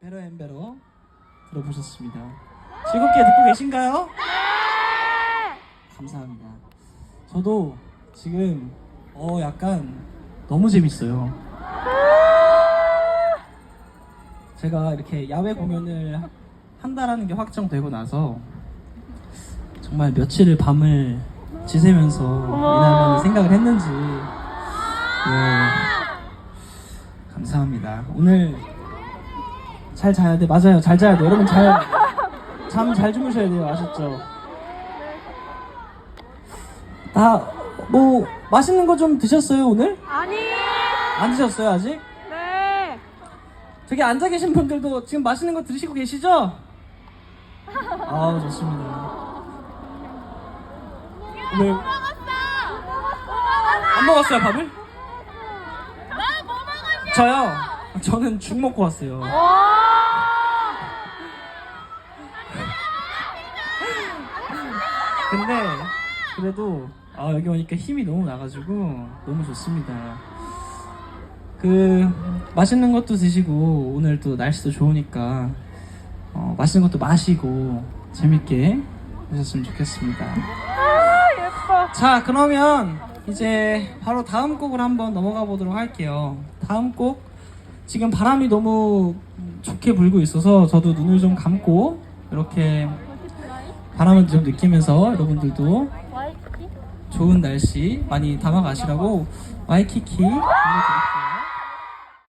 베러 앤 베러 들어보셨습니다. 즐겁게 듣고 계신가요? 감사합니다. 저도 지금 어 약간 너무 재밌어요. 제가 이렇게 야외 공연을 한다라는 게 확정되고 나서 정말 며칠을 밤을 지새면서 이날만을 생각을 했는지 네. 감사합니다. 오늘 잘 자야 돼. 맞아요. 잘 자야 돼. 여러분 잘 잠 잘 주무셔야 돼요. 아셨죠? 다 뭐 맛있는 거 좀 드셨어요 오늘? 아니. 안 드셨어요 아직? 네. 저기 앉아 계신 분들도 지금 맛있는 거 드시고 계시죠? 아 좋습니다. 오늘 안 먹었어요 밥을? 나뭐 먹었냐? 저요. 저는 죽 먹고 왔어요. 근데 그래도 아, 여기 오니까 힘이 너무 나가지고 너무 좋습니다. 그 맛있는 것도 드시고 오늘 또 날씨도 좋으니까 어, 맛있는 것도 마시고 재밌게 하셨으면 좋겠습니다. 자 그러면 이제 바로 다음 곡을 한번 넘어가 보도록 할게요 다음 곡 지금 바람이 너무 좋게 불고 있어서 저도 눈을 좀 감고 이렇게 바람을 좀 느끼면서 여러분들도 좋은 날씨 많이 담아가시라고 와이키키